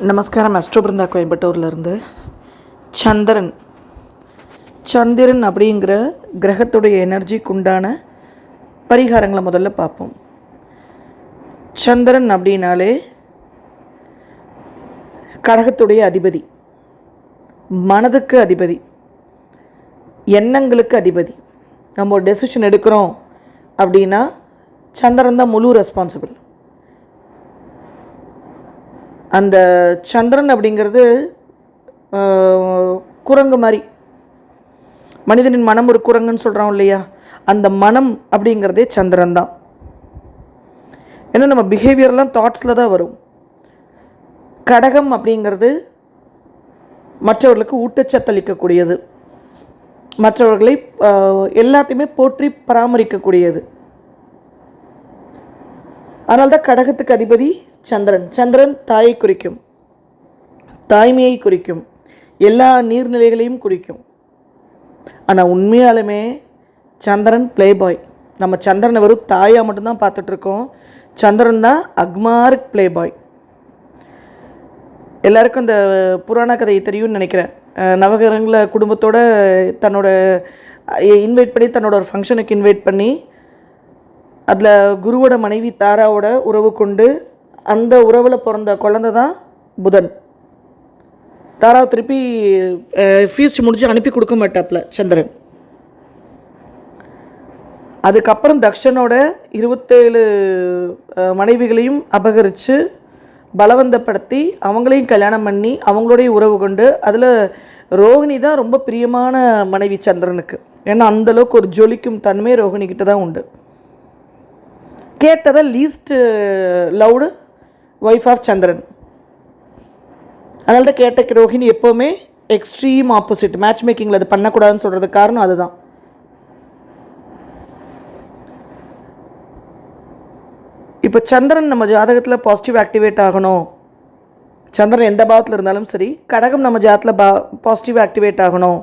நமஸ்காரம் அஸ்ட்ரோபிருந்தா கோயம்புத்தூர்லேருந்து. சந்திரன். சந்திரன் அப்படிங்கிற கிரகத்துடைய எனர்ஜிக்கு உண்டான பரிகாரங்களை முதல்ல பார்ப்போம். சந்திரன் அப்படின்னாலே கடகத்துடைய அதிபதி. மனதுக்கு அதிபதி. எண்ணங்களுக்கு அதிபதி. நம்ம ஒரு டெசிஷன் எடுக்கிறோம் அப்படின்னா சந்திரன் தான் முழு ரெஸ்பான்சிபிள் அந்த சந்திரன் அப்படிங்கிறது குரங்கு மாதிரி. மனிதனின் மனம் ஒரு குரங்குன்னு சொல்கிறோம் இல்லையா? அந்த மனம் அப்படிங்கிறதே சந்திரன் தான். ஏன்னா நம்ம பிஹேவியர்லாம் தாட்ஸில் தான் வரும். கடகம் அப்படிங்கிறது மற்றவர்களுக்கு ஊட்டச்சத்தளிக்கக்கூடியது மற்றவர்களை எல்லாத்தையுமே போற்றி பராமரிக்கக்கூடியது. அதனால்தான் கடகத்துக்கு அதிபதி சந்திரன். சந்திரன் தாயை குறிக்கும். தாய்மையை குறிக்கும். எல்லா நீர்நிலைகளையும் குறிக்கும். ஆனால் உண்மையாலுமே சந்திரன் ப்ளேபாய் நம்ம சந்திரனை வெறும் தாயாக மட்டும்தான் பார்த்துட்ருக்கோம். சந்திரன் தான் அக்மார்க் ப்ளேபாய் எல்லாருக்கும் இந்த புராண கதை தெரியும்னு நினைக்கிறேன். அஹ் குடும்பத்தோடு தன்னோட இன்வைட் பண்ணி தன்னோட ஒரு ஃபங்க்ஷனுக்கு இன்வைட் பண்ணி அதில் குருவோட மனைவி தாராவோட உறவு கொண்டு அந்த உறவில் பிறந்த குழந்தை தான் புதன். தாராவை திருப்பி ஃபீஸ்ட் முடிஞ்சு அனுப்பி கொடுக்க மாட்டாப்புல சந்திரன். அதுக்கப்புறம் தக்ஷனோட இருபத்தேழு மனைவிகளையும் அபகரித்து பலவந்தப்படுத்தி அவங்களையும் கல்யாணம் பண்ணி அவங்களோடைய உறவு கொண்டு அதில் ரோகிணி தான் ரொம்ப பிரியமான மனைவி சந்திரனுக்கு. ஏன்னா அந்தளவுக்கு ஒரு ஜொலிக்கும் தன்மை ரோகிணிக்கிட்ட தான் உண்டு. கேட்டதை least loved wife of Chandran அதனால தான் கேட்ட ரோஹிணி எப்போவுமே எக்ஸ்ட்ரீம் ஆப்போசிட் மேட்ச் மேக்கிங்கில் அது பண்ணக்கூடாதுன்னு சொல்கிறதுக்கு காரணம் அதுதான். இப்போ சந்திரன் நம்ம ஜாதகத்தில் பாசிட்டிவ் ஆக்டிவேட் ஆகணும். சந்திரன் எந்த பாவத்தில் இருந்தாலும் சரி கடகம் நம்ம ஜாதத்தில் பா பாசிட்டிவ் ஆக்டிவேட் ஆகணும்.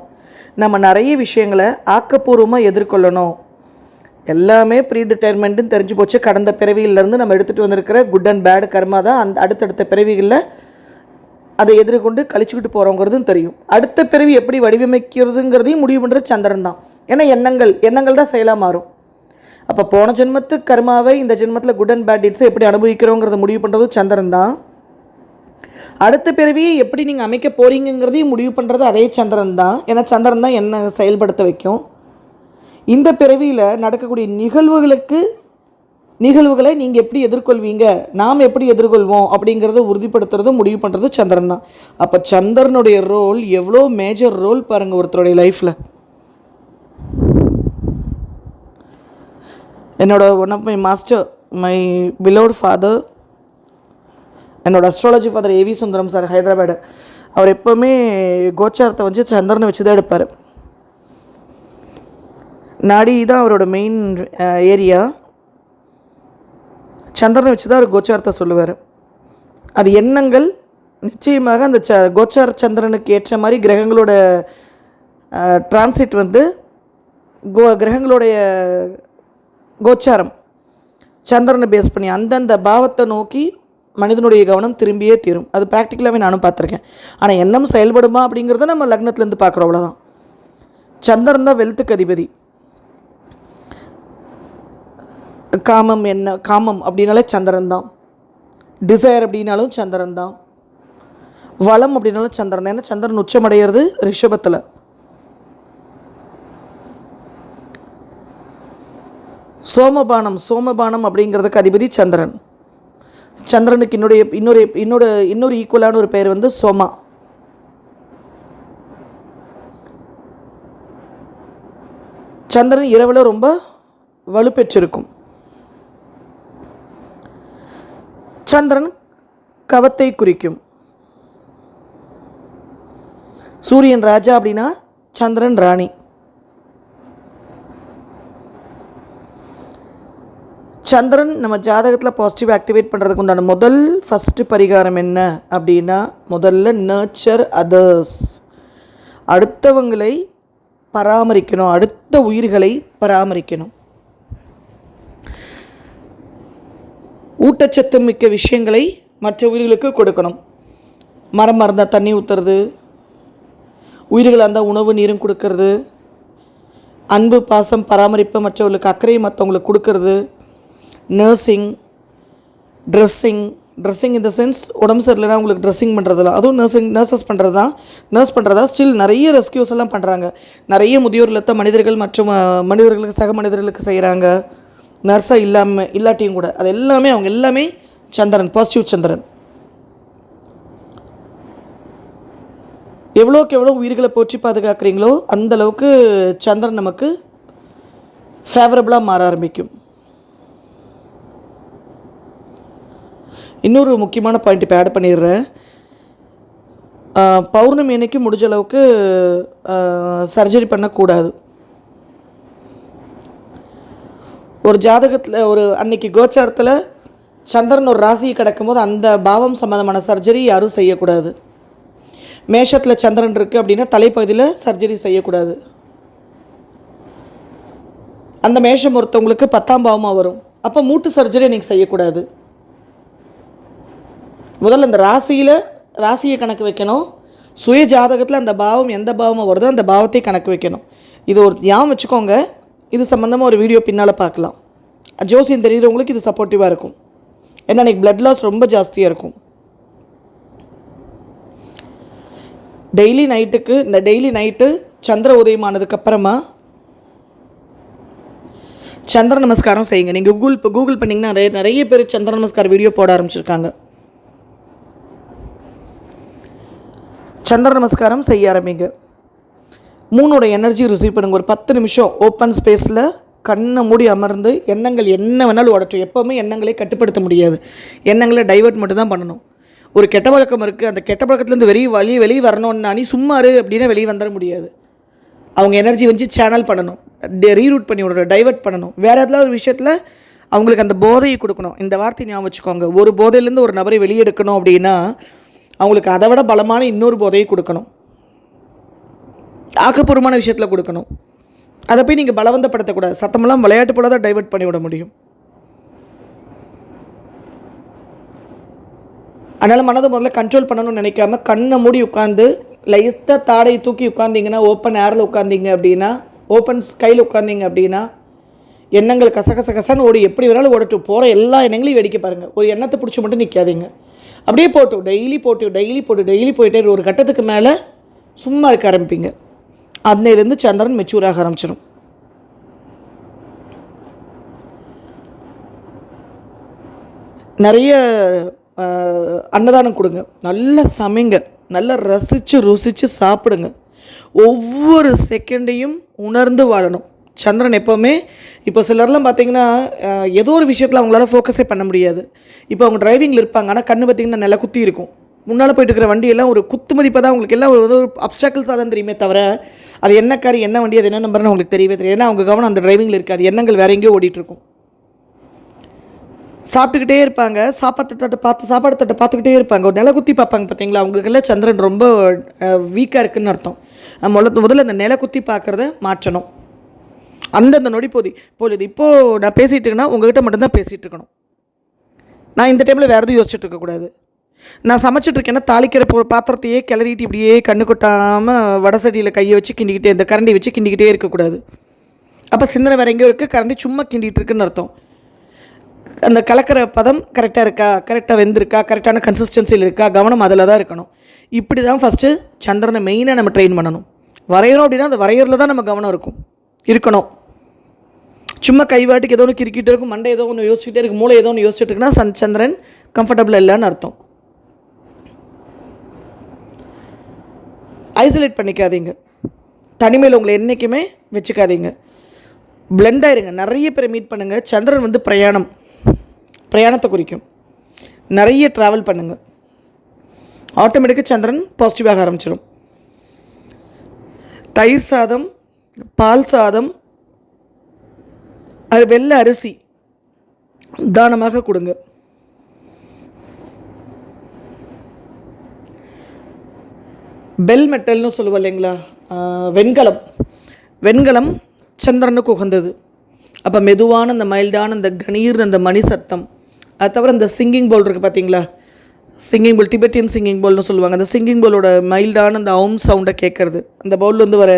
நம்ம நிறைய விஷயங்களை ஆக்கப்பூர்வமாக எதிர்கொள்ளணும். எல்லாமே ப்ரீ டிட்டர்மெண்ட்டுன்னு தெரிஞ்சு போச்சு. கடந்த பிறவியிலேருந்து நம்ம எடுத்துகிட்டு வந்திருக்கிற குட் அண்ட் பேட் கர்மா தான் அந்த அடுத்தடுத்த பிறவிகளில் அதை எதிர்கொண்டு கழிச்சுக்கிட்டு போகிறோங்கிறதும் தெரியும். அடுத்த பிறவி எப்படி வடிவமைக்கிறதுங்கிறதையும் முடிவு பண்ணுறது சந்திரன் தான். ஏன்னா எண்ணங்கள் எண்ணங்கள் தான் செயலாக மாறும். அப்போ போன ஜென்மத்து கர்மாவை இந்த ஜென்மத்தில் குட் அண்ட் பேட் டீட்ஸை எப்படி அனுபவிக்கிறோங்கிறத முடிவு பண்ணுறதும் சந்திரன் தான். அடுத்த பிறவியை எப்படி நீங்கள் அமைக்க போகிறீங்கிறதையும் முடிவு பண்ணுறது அதே சந்திரன் தான். ஏன்னா சந்திரன் தான் என்ன செயல்படுத்த வைக்கும். இந்த பிறவியில் நடக்கக்கூடிய நிகழ்வுகளுக்கு நிகழ்வுகளை நீங்கள் எப்படி எதிர்கொள்வீங்க? நாம் எப்படி எதிர்கொள்வோம்? அப்படிங்கிறத உறுதிப்படுத்துறது முடிவு பண்ணுறது சந்திரன் தான். அப்போ சந்திரனுடைய ரோல் எவ்வளோ மேஜர் ரோல் பாருங்கள் ஒருத்தருடைய லைஃப்பில் என்னோட one of my master my beloved father என்னோட astrology father AV Sundaram sir Hyderabad அவர் எப்போவுமே கோச்சாரத்தை வச்சு சந்திரனை வச்சு தான் எடுப்பார். நாடி தான் அவரோட மெயின் ஏரியா சந்திரனை வச்சு தான் அவர் கோச்சாரத்தை சொல்லுவார். அது எண்ணங்கள் நிச்சயமாக அந்த ச கோச்சார சந்திரனுக்கு ஏற்ற மாதிரி கிரகங்களோட டிரான்சிட் வந்து கோ கிரகங்களுடைய கோச்சாரம். சந்திரனை பேஸ் பண்ணி அந்தந்த பாவத்தை நோக்கி மனிதனுடைய கவனம் திரும்பியே தீரும். அது ப்ராக்டிக்கலாகவே நானும் பார்த்துருக்கேன். ஆனால் எண்ணம் செயல்படுமா அப்படிங்கிறத நம்ம லக்னத்துலேருந்து பார்க்குறோம் அவ்வளோதான் சந்திரன் தான் வெல்த்துக்கு அதிபதி. காமம் என்ன காமம் அப்படின்னாலே சந்திரன் தான் டிசையர் அப்படின்னாலும் சந்திரன் தான் வளம் அப்படின்னாலும் சந்திரன் தான் ஏன்னா சந்திரன் உச்சமடைகிறது ரிஷபத்தில். சோமபானம் சோமபானம் அப்படிங்கிறதுக்கு அதிபதி சந்திரன். சந்திரனுக்கு என்னுடைய இன்னொரு இன்னொரு இன்னொரு ஈக்குவலான ஒரு பெயர் வந்து சோமா. சந்திரன் இரவில் ரொம்ப வலுப்பெற்றிருக்கும். சந்திரன் கவத்தை குறிக்கும். சூரியன் ராஜா அப்படின்னா சந்திரன் ராணி. சந்திரன் நம்ம ஜாதகத்தில் பாசிட்டிவ் ஆக்டிவேட் பண்ணுறதுக்கு உண்டான முதல் ஃபஸ்ட்டு பரிகாரம் என்ன அப்படின்னா முதல்ல நர்ச்சர் அதர்ஸ் அடுத்தவங்களை பராமரிக்கணும். அடுத்த உயிர்களை பராமரிக்கணும். ஊட்டச்சத்து மிக்க விஷயங்களை மற்ற உயிர்களுக்கு கொடுக்கணும். மரம் மறந்தால் தண்ணி ஊற்றுறது உயிர்கள் இருந்தால் உணவு நீரும் கொடுக்கறது அன்பு பாசம் பராமரிப்பு மற்றவர்களுக்கு அக்கறை மற்றவங்களுக்கு கொடுக்கறது நர்சிங் ட்ரெஸ்ஸிங் ட்ரெஸ்ஸிங் இந்த சென்ஸ் உடம்பு சரியில்லைனா உங்களுக்கு ட்ரெஸ்ஸிங் பண்ணுறதுலாம் அதுவும் நர்சிங் நர்சஸ் பண்ணுறது தான் நர்ஸ் பண்ணுறதா ஸ்டில் நிறைய ரெஸ்கியூஸ் எல்லாம் பண்ணுறாங்க நிறைய முதியோர் இல்லத்த மனிதர்கள் மற்றும் மனிதர்களுக்கு சக மனிதர்களுக்கு செய்கிறாங்க நர்ஸாக இல்லாமல் இல்லாட்டியும் கூட அது எல்லாமே அவங்க எல்லாமே சந்திரன் பாசிட்டிவ் சந்திரன். எவ்வளோக்கு எவ்வளோ உயிர்களை போற்றி பாதுகாக்கிறீங்களோ அந்த அளவுக்கு சந்திரன் நமக்கு ஃபேவரபுளாக மாற ஆரம்பிக்கும். இன்னொரு முக்கியமான பாயிண்ட் இப்போ ஆட் பண்ணிடுறேன். பௌர்ணமி அன்னைக்கு முடிஞ்ச அளவுக்கு சர்ஜரி பண்ணக்கூடாது. ஒரு ஜாதகத்தில் ஒரு அன்னைக்கு கோச்சாரத்தில் சந்திரன் ஒரு ராசியை கிடக்கும்போது அந்த பாவம் சம்மந்தமான சர்ஜரி யாரும் செய்யக்கூடாது. மேஷத்தில் சந்திரன் இருக்குது அப்படின்னா தலைப்பகுதியில் சர்ஜரி செய்யக்கூடாது. அந்த மேஷம் ஒருத்தவங்களுக்கு பத்தாம் பாவமாக வரும். அப்போ மூட்டு சர்ஜரி நீங்கள் செய்யக்கூடாது. முதல்ல அந்த ராசியில் ராசியை கணக்கு வைக்கணும். சுய ஜாதகத்தில் அந்த பாவம் எந்த பாவமாக வருதோ அந்த பாவத்தை கணக்கு வைக்கணும். இது ஒரு ஞாபகம் வச்சுக்கோங்க. இது சம்மந்தமாக ஒரு வீடியோ பின்னால் பார்க்கலாம். ஜோசியம் தெரிகிறவங்களுக்கு இது சப்போர்ட்டிவாக இருக்கும். ஏன்னா எனக்கு ப்ளட் லாஸ் ரொம்ப ஜாஸ்தியாக இருக்கும். டெய்லி நைட்டுக்கு இந்த டெய்லி நைட்டு சந்திர உதயம் ஆனதுக்கப்புறமா சந்திர நமஸ்காரம் செய்யுங்க. நீங்கள் கூகுள் இப்போ கூகுள் பண்ணிங்கன்னா நிறைய நிறைய பேர் சந்திர நமஸ்கார வீடியோ போட ஆரம்பிச்சிருக்காங்க. சந்திர நமஸ்காரம் செய்ய ஆரம்பிங்க. மூணோட எனர்ஜி ரிசீவ் பண்ணுங்கள் ஒரு பத்து நிமிஷம் ஓப்பன் ஸ்பேஸில் கண்ணை மூடி அமர்ந்து எண்ணங்கள் என்ன வேணாலும் ஓடட்டும் எப்போவுமே எண்ணங்களை கட்டுப்படுத்த முடியாது. எண்ணங்களை டைவர்ட் மட்டும் தான் பண்ணணும். ஒரு கெட்ட பழக்கம் இருக்குது அந்த கெட்ட பழக்கத்துலேருந்து வெளியே வெளியே வெளியே வரணும்னா நீ சும்மா இரு அப்படின்னா வெளியே வந்துட முடியாது. அவங்க எனர்ஜி வந்து சேனல் பண்ணணும். ரீரூட் பண்ணி விடணும் டைவர்ட் பண்ணணும். வேறு ஏதாவது ஒரு விஷயத்தில் அவங்களுக்கு அந்த போதையை கொடுக்கணும். இந்த வார்த்தை ஞாபகம் வச்சுக்கோங்க. ஒரு போதையிலேருந்து ஒரு நபரை வெளியெடுக்கணும் அப்படின்னா அவங்களுக்கு அதை விட பலமான இன்னொரு போதையை கொடுக்கணும். ஆக்கப்பூர்வமான விஷயத்தில் கொடுக்கணும். அதை போய் நீங்கள் பலவந்தப்படுத்தக்கூடாது. சத்தமெல்லாம் விளையாட்டு போல தான் டைவர்ட் பண்ணி விட முடியும். அதனால் மனதை முதல்ல கண்ட்ரோல் பண்ணணும்னு நினைக்காம கண்ணை மூடி உட்காந்து லைட்டாக தாடையை தூக்கி உட்காந்திங்கன்னா ஓப்பன் ஏரில் உட்காந்திங்க அப்படின்னா ஓப்பன் ஸ்கையில் உட்காந்திங்க அப்படின்னா எண்ணங்கள் கசகச கசன்னு ஓடி எப்படி வேணாலும் ஓடட்டும். போகிற எல்லா எண்ணங்களையும் வெடிக்க பாருங்கள் ஒரு எண்ணத்தை பிடிச்சி மட்டும் நிற்காதீங்க அப்படியே போட்டு டெய்லி போட்டு டெய்லி போட்டு டெய்லி போயிட்டே ஒரு கட்டத்துக்கு மேலே சும்மா இருக்க ஆரம்பிப்பீங்க. அன்னையிலேருந்து சந்திரன் மெச்சூர் ஆக ஆரம்பிச்சிடும் நிறைய அன்னதானம் கொடுங்க. நல்லா சமைங்க. நல்லா ரசித்து ருசித்து சாப்பிடுங்க. ஒவ்வொரு செகண்டையும் உணர்ந்து வாழணும். சந்திரன் எப்போவுமே இப்போ சிலர்லாம் பார்த்தீங்கன்னா ஏதோ ஒரு விஷயத்தில் அவங்களால ஃபோக்கஸே பண்ண முடியாது. இப்போ அவங்க டிரைவிங்கில் இருப்பாங்க. ஆனால் கண்ணு பார்த்தீங்கன்னா நல்லா குத்தி இருக்கும். முன்னால் போயிட்டு இருக்கிற வண்டியெல்லாம் ஒரு குத்து மதிப்பாக தான் அவங்களுக்கு எல்லாம் ஒரு ஒரு அப்டாக்கிள்ஸாக தான் தெரியுமே தவிர அது என்ன கார் என்ன வண்டி அது என்ன நம்பர்னு உங்களுக்கு தெரியவே தெரியாது. ஏன்னா அவங்க கவனம் அந்த டிரைவிங்கில் இருக்காது. எண்ணங்கள் வேற எங்கேயோ ஓடிட்டுருக்கும். சாப்பிட்டுக்கிட்டே இருப்பாங்க. சாப்பாட்டு தட்டை பார்த்து சாப்பாடு தட்டை பார்த்துக்கிட்டே இருப்பாங்க. ஒரு நில குத்தி பார்ப்பாங்க பார்த்தீங்களா? அவங்களுக்கெல்லாம் சந்திரன் ரொம்ப வீக்காக இருக்குதுன்னு அர்த்தம். முதல்ல முதல்ல அந்த நில குத்தி பார்க்குறத மாற்றணும். அந்தந்த நொடி போதி பொழுது இப்போது நான் பேசிகிட்டு இருக்கேன்னா உங்ககிட்ட மட்டும்தான் பேசிகிட்டு இருக்கணும். நான் இந்த டைமில் வேறு எதுவும் யோசிச்சுட்டு இருக்கக்கூடாது. நான் சமைச்சிட்ருக்கேன்னா தாளிக்கிற போ பாத்திரத்தையே கிளறிட்டு இப்படியே கண்ணு கொட்டாமல் வடசடியில் கையை வச்சு கிண்டிக்கிட்டே இந்த கரண்டி வச்சு கிண்டிக்கிட்டே இருக்கக்கூடாது. அப்போ சிந்தனை வேறு எங்கேயோ இருக்குது கரண்டி சும்மா கிண்டிகிட்டு இருக்குன்னு அர்த்தம். அந்த கலக்கிற பதம் கரெக்டாக இருக்கா? கரெக்டாக வெந்திருக்கா? கரெக்டான கன்சிஸ்டன்சியில் இருக்கா? கவனம் அதில் தான் இருக்கணும். இப்படி தான் ஃபஸ்ட்டு சந்திரனை மெயினாக நம்ம ட்ரெயின் பண்ணணும். வரைகிறோம் அப்படின்னா அந்த வரையறதுல தான் நம்ம கவனம் இருக்கும். இருக்கணும். சும்மா கைவாட்டுக்கு ஏதோ ஒன்று கிரிக்கிட்டு இருக்கும் மண்டை ஏதோ ஒன்று யோசிச்சுட்டே இருக்கும் மூளை ஏதோ ஒன்று யோசிச்சுட்டு இருக்குன்னா சன் சந்திரன் கம்ஃபர்டபுள் இல்லைன்னு அர்த்தம். ஐசோலேட் பண்ணிக்காதீங்க. தனிமையில் உங்களை என்றைக்குமே வச்சுக்காதீங்க. பிளெண்ட் ஆயிருங்க நிறைய பேரை மீட் பண்ணுங்கள் சந்திரன் வந்து பிரயாணம். பிரயாணத்தை குறிக்கும். நிறைய ட்ராவல் பண்ணுங்கள் ஆட்டோமேட்டிக்காக சந்திரன் பாசிட்டிவாக ஆரம்பிச்சிடும். தயிர் சாதம் பால் சாதம் அது வெள்ளை அரிசி தானமாக கொடுங்க. பெல் மெட்டல்னு சொல்லுவோம் இல்லைங்களா? வெண்கலம். வெண்கலம் சந்திரனுக்கு உகந்தது. அப்போ மெதுவான அந்த மைல்டான அந்த கணீர் அந்த மணி சத்தம். அது தவிர அந்த சிங்கிங் பவுல் இருக்குது பார்த்தீங்களா சிங்கிங் போல் டிபெட்டியன் சிங்கிங் போல்னு சொல்லுவாங்க. அந்த சிங்கிங் போலோட மைல்டான அந்த அவும் சவுண்டை கேட்குறது அந்த பவுலில் வந்து வர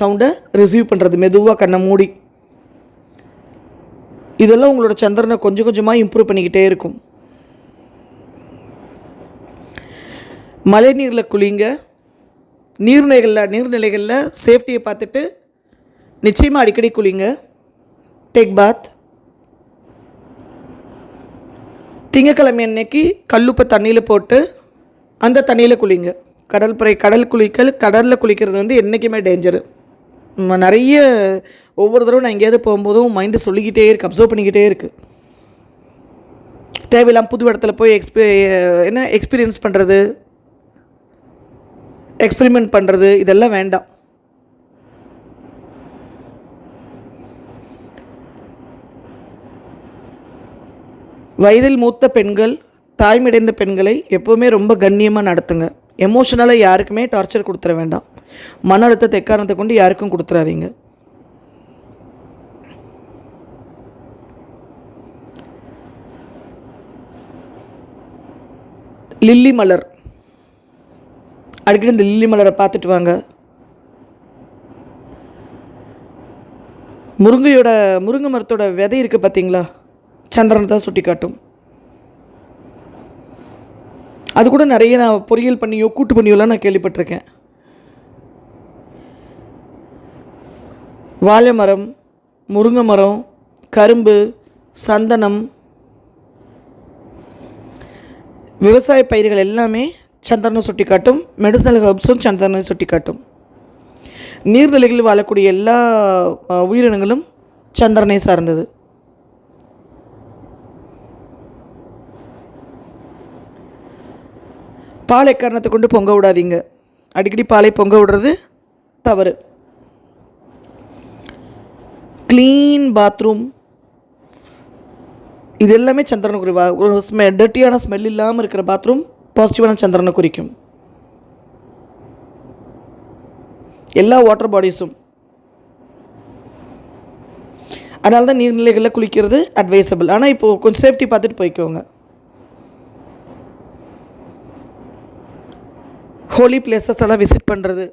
சவுண்டை ரிசீவ் பண்ணுறது மெதுவாக கண்ணை மூடி. இதெல்லாம் உங்களோட சந்திரனை கொஞ்சம் கொஞ்சமாக இம்ப்ரூவ் பண்ணிக்கிட்டே இருக்கும். மழை நீரில் குளிங்க. நீர்நிலைகளில் நீர்நிலைகளில் சேஃப்டியை பார்த்துட்டு நிச்சயமாக அடிக்கடி குளிங்க. டேக் பாத் திங்கக்கிழமை அன்னைக்கு கல்லுப்பை தண்ணியில் போட்டு அந்த தண்ணியில் குளிங்க. கடல் பறை கடல் குளிக்கல் கடலில் குளிக்கிறது வந்து என்றைக்குமே டேஞ்சரு நிறைய ஒவ்வொரு தடவை நான் எங்கேயாவது போகும்போதும் மைண்டு சொல்லிக்கிட்டே இருக்குது அப்சர்வ் பண்ணிக்கிட்டே இருக்குது தேவையில்லாம புது இடத்துல போய் எக்ஸ்பீ என்ன எக்ஸ்பீரியன்ஸ் பண்ணுறது எக்ஸ்பெரிமெண்ட் பண்ணுறது இதெல்லாம் வேண்டாம். வயதில் மூத்த பெண்கள் தாய்மடைந்த பெண்களை எப்போவுமே ரொம்ப கண்ணியமாக நடத்துங்க. எமோஷனலாக யாருக்குமே டார்ச்சர் கொடுத்துட வேண்டாம். மன அழுத்தத்தை எக்காரணத்தை கொண்டு யாருக்கும் கொடுத்துறாதீங்க. லில்லி மலர். அடிக்கடி இந்த லில்லி மலரை பார்த்துட்டு வாங்க. முருங்கையோட முருங்கை மரத்தோட விதை இருக்குது பார்த்தீங்களா? சந்திரனை தான் சுட்டி காட்டும். அது கூட நிறைய நான் பொரியல் பண்ணியோ கூட்டு பண்ணியோலாம் நான் கேள்விப்பட்டிருக்கேன். வாழை மரம் முருங்கை மரம் கரும்பு சந்தனம் விவசாய பயிர்கள் எல்லாமே சந்திரனை சுட்டி காட்டும் மெடிசனல் ஹர்ப்ஸும் சந்திரனை சுட்டி காட்டும் நீர்நிலைகளில் வாழக்கூடிய எல்லா உயிரினங்களும் சந்திரனை சார்ந்தது. பாலை காரணத்தை கொண்டு பொங்க விடாதீங்க. அடிக்கடி பாலை பொங்க விடுறது தவறு. க்ளீன் பாத்ரூம் இது எல்லாமே சந்திரனுக்குரிய வா- ஒரு ஸ்மெ டர்ட்டியான ஸ்மெல் இல்லாமல் இருக்கிற பாத்ரூம் பாசிட்டிவான சந்திரனை குறிக்கும். எல்லா வாட்டர் பாடிஸும் அதனால தான் நீர்நிலைகளில் குளிக்கிறது அட்வைசபிள் ஆனால் இப்போது கொஞ்சம் சேஃப்டி பார்த்துட்டு போய்க்கோங்க. ஹோலி பிளேசஸ் எல்லாம் விசிட் பண்ணுறது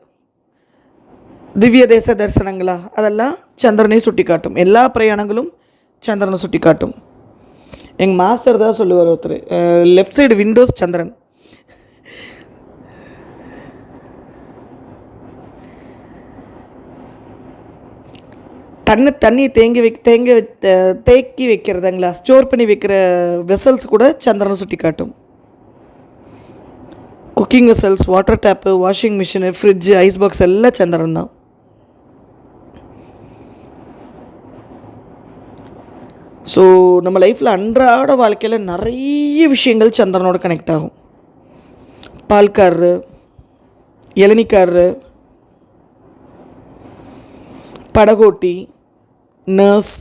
திவ்ய தேச தரிசனங்களா அதெல்லாம் சந்திரனை சுட்டி காட்டும் எல்லா பிரயாணங்களும் சந்திரனை சுட்டி காட்டும் எங்கள் மாஸ்டர் தான் சொல்லுவார் ஒருத்தர் லெஃப்ட் சைடு விண்டோஸ் சந்திரன். தண்ணி தண்ணி தேங்கி வை தேங்க தேக்கி வைக்கிறதுங்களா? ஸ்டோர் பண்ணி வைக்கிற வெசல்ஸ் கூட சந்திரனை சுட்டி காட்டும். Cooking vessels water tap washing machine fridge ice box எல்லாம் சந்திரன் தான். ஸோ நம்ம லைஃப்பில் அன்றாட வாழ்க்கையில் நிறைய விஷயங்கள் சந்திரனோட கனெக்ட் ஆகும். பால்காரரு இளநிக்காரரு படகோட்டி நர்ஸ்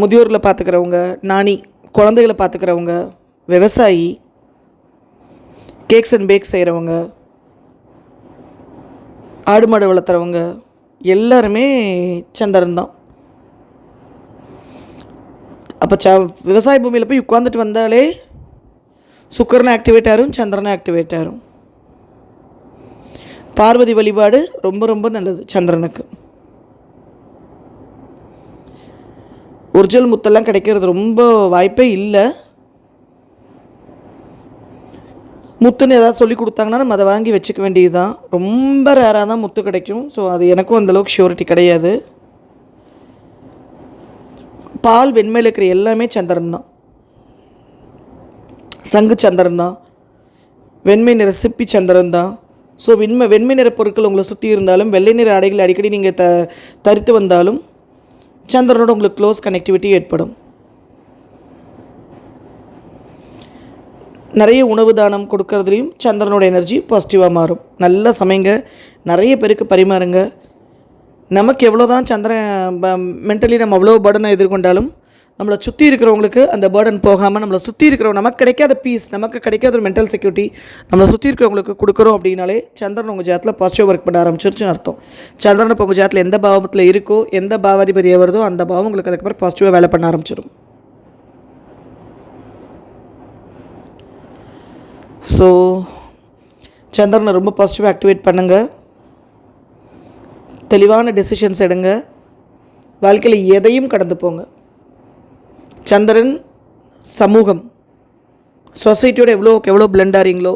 முதியோரில் பார்த்துக்கிறவங்க நாணி குழந்தைகளை பார்த்துக்கிறவங்க விவசாயி கேக்ஸ் அண்ட் பேக் செய்கிறவங்க ஆடு மாடு வளர்த்துறவங்க எல்லாருமே சந்திரன் தான். அப்போ ச விவசாய பூமியில் போய் உட்காந்துட்டு வந்தாலே சுக்கரன் ஆக்டிவேட் ஆகும் சந்திரனை ஆக்டிவேட் ஆகும் பார்வதி வழிபாடு ரொம்ப ரொம்ப நல்லது சந்திரனுக்கு. ஒரிஜினல் முத்தெல்லாம் கிடைக்கிறது ரொம்ப வாய்ப்பே இல்லை. முத்துன்னு ஏதாவது சொல்லி கொடுத்தாங்கன்னா நம்ம அதை வாங்கி வச்சுக்க வேண்டியது தான் ரொம்ப ரேராக தான் முத்து கிடைக்கும். ஸோ அது எனக்கும் அந்தளவுக்கு ஷியூரிட்டி கிடையாது. பால் வெண்மையில் இருக்கிற எல்லாமே சந்திரன் தான். சங்கு சந்திரன் தான். வெண்மை நிற சிப்பி சந்திரன் தான். ஸோ வெண்மை வெண்மை நிற பொருட்கள் உங்களை சுற்றி இருந்தாலும் வெள்ளை நிற ஆடைகள் அடிக்கடி நீங்கள் த தரித்து வந்தாலும் சந்திரனோட உங்களுக்கு க்ளோஸ் கனெக்டிவிட்டி ஏற்படும். நிறைய உணவு தானம் கொடுக்கறதுலையும் சந்திரனோட எனர்ஜி பாசிட்டிவாக மாறும். நல்லா சமைங்க நிறைய பேருக்கு பரிமாறுங்க. நமக்கு எவ்வளோ தான் சந்திரன் மென்டலி நம்ம அவ்வளோ பர்டனை எதிர்கொண்டாலும் நம்மளை சுற்றி இருக்கிறவங்களுக்கு அந்த பேர்டன் போகாமல் நம்மளை சுற்றி இருக்கிறவங்க நமக்கு கிடைக்காத பீஸ் நமக்கு கிடைக்காத ஒரு மென்டல் செக்யூரிட்டி நம்மளை சுற்றி இருக்கிறவங்களுக்கு கொடுக்குறோம் அப்படின்னாலே சந்திரன் உங்கள் ஜாத்தில் பாசிட்டிவ் ஒர்க் பண்ண ஆரம்பிச்சிருச்சுன்னு அர்த்தம். சந்திரன் இப்போ உங்கள் ஜாத்தில் எந்த பாவத்தில் இருக்கோ எந்த பாவாதிபதியாக வருதோ அந்த பாவம் உங்களுக்கு அதுக்கப்புறம் பாசிட்டிவாக வேலை பண்ண ஆரம்பிச்சிடும் ஸோ சந்திரனை ரொம்ப பாசிட்டிவாக ஆக்டிவேட் பண்ணுங்கள் தெளிவான டெசிஷன்ஸ் எடுங்க. வாழ்க்கையில் எதையும் கடந்து போங்க. சந்திரன் சமூகம். சொசைட்டியோட எவ்வளோக்கு எவ்வளோ பிளெண்ட் ஆகிறீங்களோ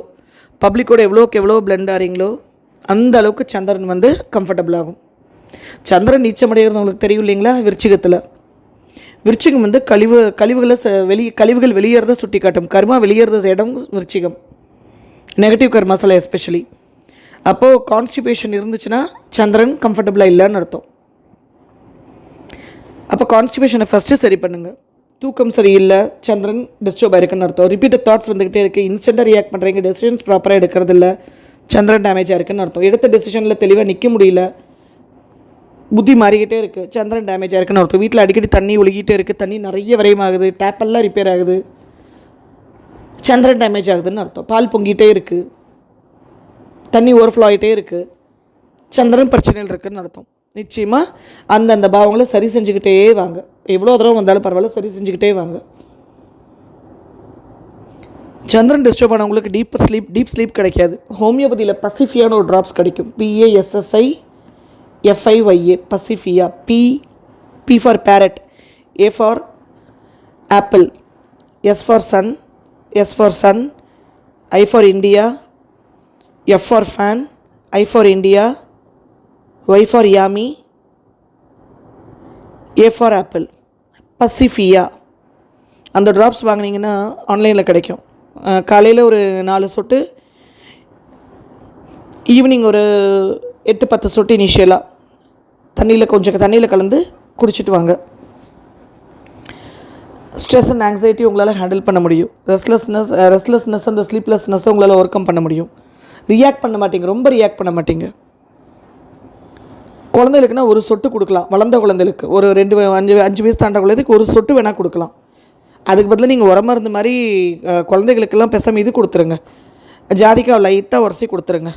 பப்ளிக்கோட எவ்வளோக்கு எவ்வளோ பிளெண்ட் ஆகிறீங்களோ அந்த அளவுக்கு சந்திரன் வந்து கம்ஃபர்டபுள் ஆகும். சந்திரன் நீச்சமடைகிறது உங்களுக்கு தெரியும் இல்லைங்களா? விருச்சிகத்தில். விருச்சிகம் வந்து கழிவு கழிவுகளை ச வெளி கழிவுகள் வெளியேறத சுட்டி காட்டும் கர்மா வெளியேறத இடம் விருச்சிகம். நெகட்டிவ் கர்மாஸில் எஸ்பெஷலி அப்போது கான்ஸ்டிபேஷன் இருந்துச்சுன்னா சந்திரன் கம்ஃபர்டபுளாக இல்லைன்னு அர்த்தம். அப்போ கான்ஸ்டிபேஷனை ஃபஸ்ட்டு சரி பண்ணுங்கள் தூக்கம் சரியில்லை சந்திரன் டிஸ்டர்ப் ஆயிருக்குன்னு அர்த்தம். ரிப்பீட்டட் தாட்ஸ் வந்துக்கிட்டே இருக்குது இன்ஸ்டண்ட்டாக ரியாக்ட் பண்ணுறீங்க டெசிஷன்ஸ் ப்ராப்பராக எடுக்கிறது இல்லை சந்திரன் டேமேஜாக இருக்குன்னு அர்த்தம். எடுத்த டெசிஷனில் தெளிவாக நிற்க முடியல. புத்தி மாறிக்கிட்டே இருக்குது சந்திரன் டேமேஜ் இருக்குன்னு அர்த்தம். வீட்டில் அடிக்கடி தண்ணி ஒழுகிட்டே இருக்குது தண்ணி நிறைய விரயமாகுது டேப்பெல்லாம் ரிப்பேர் ஆகுது. சந்திரன் டேமேஜ் ஆகுதுன்னு அர்த்தம். பால் பொங்கிட்டே இருக்குது தண்ணி ஓவர்ஃப்ளோ ஆகிட்டே இருக்குது சந்திரன் பிரச்சனைகள் இருக்குதுன்னு அர்த்தம். நிச்சயமாக அந்தந்த பாவங்களை சரி செஞ்சுக்கிட்டே வாங்க. எவ்வளோ தடவை வந்தாலும் பரவாயில்ல சரி செஞ்சுக்கிட்டே வாங்க. சந்திரன் டிஸ்டர்ப் ஆனவங்களுக்கு டீப் ஸ்லீப் டீப் ஸ்லீப் கிடைக்காது. ஹோமியோபதியில் பசிஃபியான ஒரு ட்ராப்ஸ் கிடைக்கும். P A S S I F I Y A பசிஃபியா P P for parrot A for apple S for sun S for sun I for India F for fan I for India Y for yummy A for apple பசிஃபியா. அந்த drops வாங்கினீங்கன்னா ஆன்லைனில் கிடைக்கும். காலையில் ஒரு நாலு சொட்டு evening ஒரு எட்டு பத்து சொட்டு இனிஷியலாக தண்ணியில் கொஞ்சம் தண்ணியில் கலந்து குடிச்சிட்டு வாங்க. ஸ்ட்ரெஸ் அண்ட் ஆங்ஸைட்டி உங்களால் ஹேண்டில் பண்ண முடியும். ரெஸ்ட்லெஸ்னஸ் ரெஸ்ட்லெஸ்னஸ் அந்த ஸ்லீப்லெஸ்னஸை உங்களால் ஓவர் கம் பண்ண முடியும். ரியாக்ட் பண்ண மாட்டீங்க. ரொம்ப ரியாக்ட் பண்ண மாட்டீங்க. குழந்தைகளுக்குனா ஒரு சொட்டு கொடுக்கலாம் வளர்ந்த குழந்தைகளுக்கு. ஒரு ரெண்டு அஞ்சு அஞ்சு வயசு தாண்ட குழந்தைக்கு ஒரு சொட்டு வேணால் கொடுக்கலாம். அதுக்கு பதிலாக நீங்கள் உரமா இருந்த மாதிரி குழந்தைகளுக்கெல்லாம் பெசாம இது கொடுத்துருங்க. ஜாதிக்காய் லைட்டாக உரசி கொடுத்துருங்க.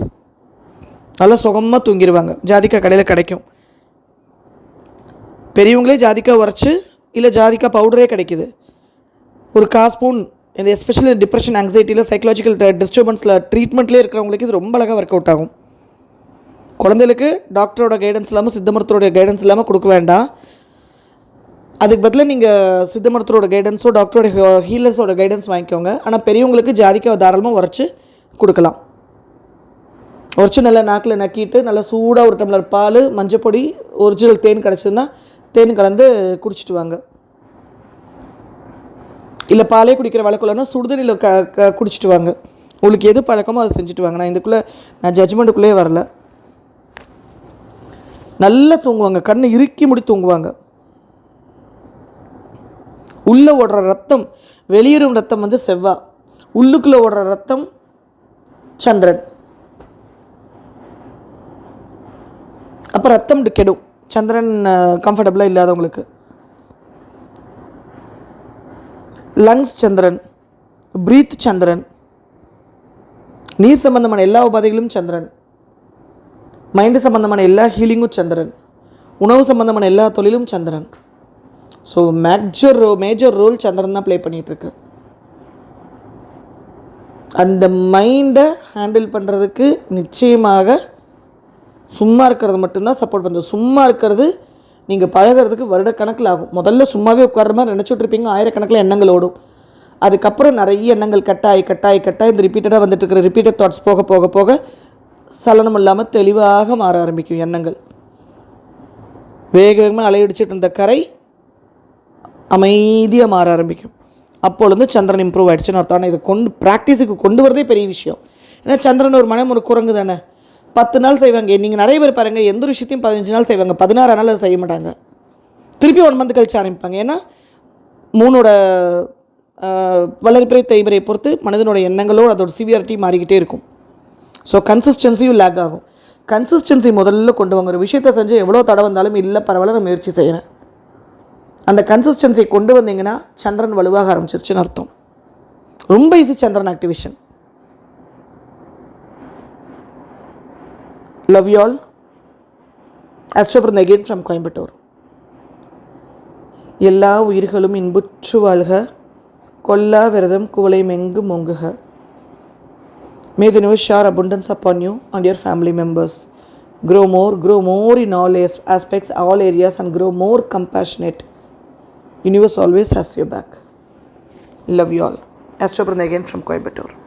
நல்லா சுகமாக தூங்கிடுவாங்க ஜாதிக்காய் கடையில் கிடைக்கும். பெரியவங்களே ஜாதிக்காய் உரைச்சி இல்லை ஜாதிக்காய் பவுடரே கிடைக்குது. ஒரு கா ஸ்பூன் இந்த எஸ்பெஷலி டிப்ரெஷன் ஆங்ஸைட்டியில் சைக்கலாஜிக்கல் டிஸ்டர்பன்ஸில் ட்ரீட்மெண்ட்லேயே இருக்கிறவங்களுக்கு இது ரொம்ப அழகாக ஒர்க் அவுட் ஆகும். குழந்தைகளுக்கு டாக்டரோட கைடன்ஸ் இல்லாமல் சித்த மருத்துவரோட கைடன்ஸ் இல்லாமல் கொடுக்க வேண்டாம். அதுக்கு பதிலாக நீங்கள் சித்த மருத்துவரோட கைடன்ஸோ டாக்டரோட ஹீலர்ஸோட கைடன்ஸ் வாங்கிக்கோங்க. ஆனால் பெரியவங்களுக்கு ஜாதிக்காய் தாராளமாக உரைச்சி கொடுக்கலாம். உரைச்சி நல்லா நாக்கில் நக்கிட்டு நல்லா சூடாக ஒரு டம்ளர் பால் மஞ்சப்பொடி ஒரிஜினல் தேன் கிடச்சதுன்னா தேன் கலந்து குடிச்சிட்டு வாங்க. இல்லை பாலே குடிக்கிற வழக்கம்லன்னா சுடுதண்ணியில் க க குடிச்சிட்டு வாங்க. உங்களுக்கு எது பழக்கமோ அதை செஞ்சுட்டு வாங்க. நான் இதுக்குள்ளே நான் ஜட்ஜ்மெண்ட்டுக்குள்ளேயே வரல. நல்லா தூங்குவாங்க கண்ணை இறுக்கி முடி தூங்குவாங்க. உள்ளே ஓடுற ரத்தம் வெளியேறும் ரத்தம் வந்து செவ்வா. உள்ளுக்குள்ளே ஓடுற ரத்தம் சந்திரன். அப்போ ரத்தம் கெடும். சந்திரன் கம்ஃபர்டபுளாக இல்லாதவங்களுக்கு. Lungs Chandran breath Chandran. நீர் சம்பந்தமான எல்லா உபாதைகளும் சந்திரன். மைண்டு சம்மந்தமான எல்லா ஹீலிங்கும் சந்திரன். உணவு சம்மந்தமான எல்லா தொழிலும் Chandran. So major row major role Chandran தான் ப்ளே பண்ணிகிட்ருக்கு அந்த மைண்டை ஹேண்டில் பண்ணுறதுக்கு நிச்சயமாக சும்மா இருக்கிறது மட்டும்தான் சப்போர்ட் பண்ணுறது சும்மா இருக்கிறது நீங்கள் பழகுறதுக்கு வருடக்கணக்கில் ஆகும். முதல்ல சும்மாவே உட்கார்ற மாதிரி நினச்சிட்ருப்பீங்க ஆயிரக்கணக்கில் எண்ணங்கள் ஓடும். அதுக்கப்புறம் நிறைய எண்ணங்கள் கட்டாய் கட்டாய் கட்டாய் இந்த ரிப்பீட்டடாக வந்துட்டு இருக்கிற ரிப்பீட்டட் தாட்ஸ் போக போக போக சலனம் இல்லாமல் தெளிவாக மாற ஆரம்பிக்கும் எண்ணங்கள். வேக வேகமாக அலையடிச்சிட்டு இருந்த கரை அமைதியாக மாற ஆரம்பிக்கும். அப்பொழுது சந்திரன் இம்ப்ரூவ் ஆகிடுச்சுன்னு அர்த்தம். ஆனால் இதை கொண்டு ப்ராக்டிஸுக்கு கொண்டு வரதே பெரிய விஷயம். ஏன்னா சந்திரன் ஒரு மனம் ஒரு குரங்கு தானே. பத்து நாள் செய்வாங்க. நீங்கள் நிறைய பேர் பாருங்கள் எந்த ஒரு விஷயத்தையும் பதினஞ்சு நாள் செய்வாங்க. பதினாறு நாள் அதை செய்ய மாட்டாங்க. திருப்பி ஒன் மந்த் கழிச்சு ஆரம்பிப்பாங்க. ஏன்னா மூணோட வளர்ப்பிறை வளர்பிறை பொறுத்து மனிதனோட எண்ணங்களோ அதோட சிவியாரிட்டி மாறிக்கிட்டே இருக்கும். ஸோ கன்சிஸ்டன்சியும் லேக் ஆகும். கன்சிஸ்டன்சி முதல்ல கொண்டு வாங்க. ஒரு விஷயத்தை செஞ்சு எவ்வளோ தடை வந்தாலும் இல்லை பரவாயில்ல நான் முயற்சி செய்கிறேன் அந்த கன்சிஸ்டன்சி கொண்டு வந்தீங்கன்னா சந்திரன் வலுவாக ஆரம்பிச்சிருச்சுன்னு அர்த்தம். ரொம்ப easy Chandran activation love you all அஸ்டோபிரன் again from Coimbatore எல்லா உயிர்களும் இன்புற்று வாழ்க. கொல்லா விரதம் குவளை மெங்கு மொங்குக. May the universe shower abundance upon you and your family members. Grow more, grow more in all aspects, all areas, and grow more compassionate. Universe always has your back. Love you all. Astro again from Coimbatore.